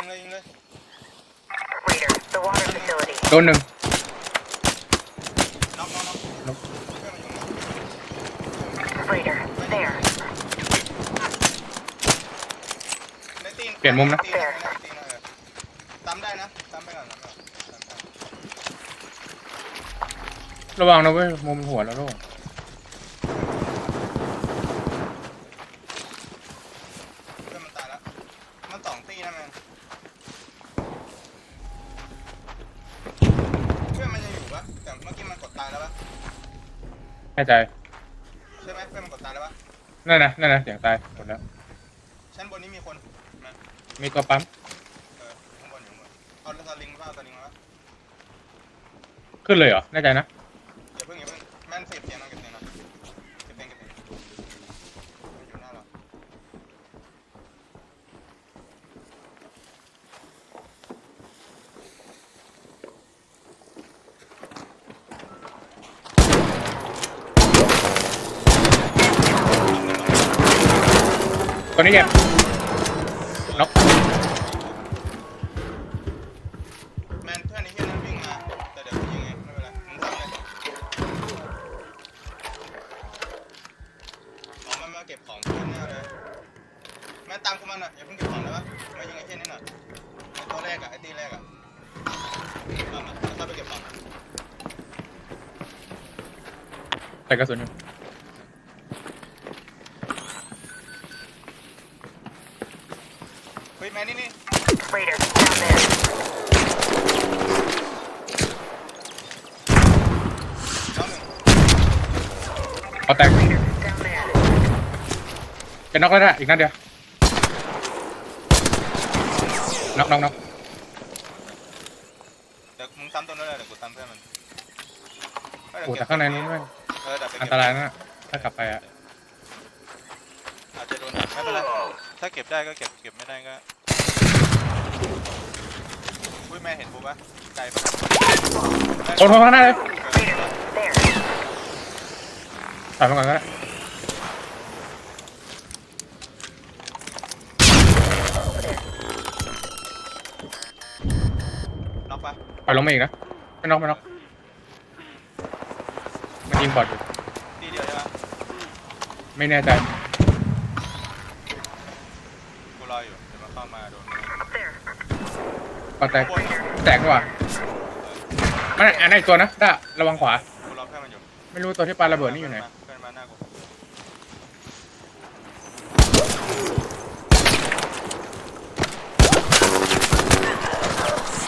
ยิงเลยยิงเลย Raider, the water facility. โดนหนึ่งน็อกน็อกน็อกน็อกเพื่อนมันอยู่ไหน Raider, there. ในตีนเปลี่ยนมุมนะ ตีนนะตีนนะเออตามได้นะตามไปก่อนตามไปก่อนตามไปก่อนระวังนะเว้ยมุมหัวแล้วโล่งเพื่อนมันตายแล้ว มันสองตีนะแมน ตายแล้วปะแน่ใจใช่ไหมเพื่อนมันกดตายแล้วปะนั่นนะนั่นนะเสียงตายหมดแล้วชั้นบนนี้มีคนแมนมีตัวปั๊มเออข้างบนอยู่ข้างบนเอาสลิงมาเอาสลิงมาปะขึ้นเลยเหรอแน่ใจนะอย่าเพิ่งอย่าเพิ่งแมนเสียบเสียงนะเก็บเสียงนะเก็บเสียงเก็บเสียงมันอยู่หน้าเรา ตัวนี้เก็บน็อกแมนเพื่อนไอ้เหี้ยนั่นวิ่งมาแต่เดี๋ยวกูยิงเองไม่เป็นไรมึงทำเลยอ๋อมันมาเก็บของเพื่อนแน่เลยแมนตามกูมาหน่อยอย่าเพิ่งเก็บของได้ปะมายิงไอ้เหี้ยนี่หน่อยไอ้ตัวแรกอะไอ้ตีแรกอะเอามาแล้วค่อยไปเก็บของใส่กระสุนอยู่ เฮ้ยแมนนี่นี่ Raider, down there. น้องหนึ่ง เอา แตก Raider, down there. จะน็อกแล้วนะอีกนัดเดียวน็อกน็อกน็อกเดี๋ยวมึงซ้ำตัวนั้นเลยเดี๋ยวกูซ้ำเพื่อนมันเฮ้ยโอ้เดี๋ยวแต่ข้างในนู้นแม่งเออเดี๋ยวไปอัเก็นบตรายนะ ถ้ากลับไปอะอาจจะโดนหักไม่เป็นไรถ้าเก็บได้ก็เก็บเก็บไม่ได้ก็อุ้ยแม่เห็นกูปะไกลปะโดนข้างหน้าเลย Raider, there. ถอยมาก่อนก็ได้น็อกปะปล่อยลงมาอีกนะไม่น็อกไม่น็อกมันยิงบอดอยู่ทีเดียวใช่ปะไม่แน่ใจ กูรออยู่ เดี๋ยวมันเข้ามาโดน There. ก็แตกแตกดีกว่ามันอันนั้นอีกตัวนะด้าระวังขวา กูรอเพื่อนมันอยู่ ไม่รู้ตัวที่ปาระเบิดนี่อยู่ไหนเพื่อนมา หน้ากูน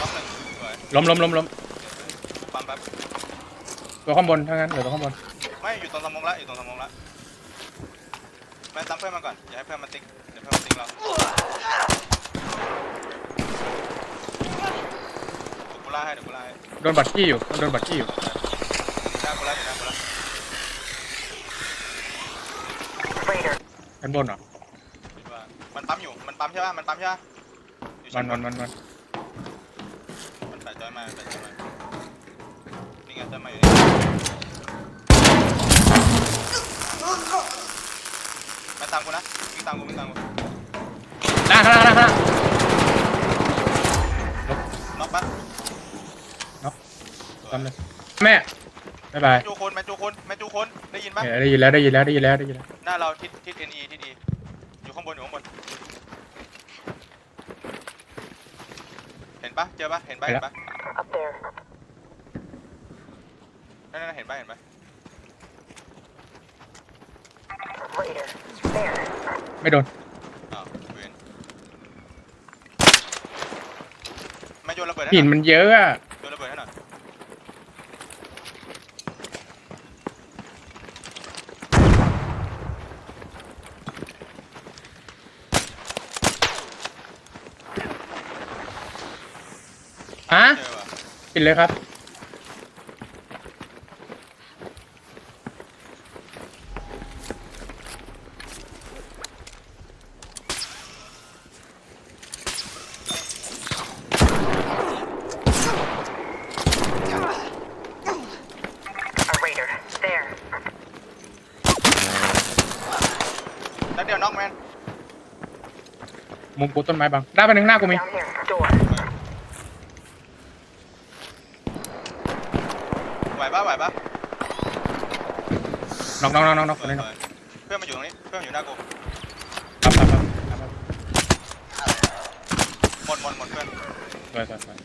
็อกหนึ่งสวยล้มล้มล้มล้มปั๊มแป๊บตัวข้างบนทั้งนั้นเหลือตัวข้างบนไม่อยู่ตรงสมองละอยู่ตรงสมองละแม่ซ้ำเพื่อนมาก่อนอย่าให้เพื่อนมาติ๊กเดี๋ยวเพื่อนมาติ๊กเราเดี๋ยวกูล่าให้เดี๋ยวกูล่าให้โดนบัตรกี้อยู่โดนบัตรกี้อยู่ หน้ากูล่าหน้ากูล่า Raider, ด้านบนเหรอคิดว่ามันปั๊มอยู่ มันปั๊มใช่ป่ะ มันปั๊มใช่ป่ะอยู่มัชั้นบมันมันมันมันแปะจอยมามันแปะจอยมานี่ไงจอยมาอยู่นี่มาตามกูนะวิ่งตามกูวิ่งตามกูด้านข้างหน้าข้างหน้าน็อกปั๊บทำเลยแม่ บ๊ายบายแมจูคนแมจูคนแมจูคนได้ยินปะเออได้ยินแล้วได้ยินแล้วได้ยินแล้วได้ยินแล้วหน้าเราทิศทิศ NE ที่ดีอยู่ข้างบนอยู่ข้างบนเห็นปะเจอปะเห็นปะเห็นปะ up there. นั่นนั่นเห็นปะเห็นปะ Raider, there. ไม่โดนอ้าวเวนมาโยนระเบิดให้หินหน่อยมันเยอะอะ โยนระเบิดให้หน่อย ฮะ เจอว่ะ ปิดเลยครับ A Raider, there. นัดเดียวน็อกแมนมุมกูต้นไม้บังได้ไปหนึ่งหน้ากูมี Down here. Door. ไห วปะไหวปะน็อกน็อกน็อกน็อกน็อกเอเลยอน็อกเพื่อนมาอยู่ตรงนี้ เพื่อนมาอยู่หน้ากูครับครับครับหมดหมดหมดเพื่อน สวยสวยสวย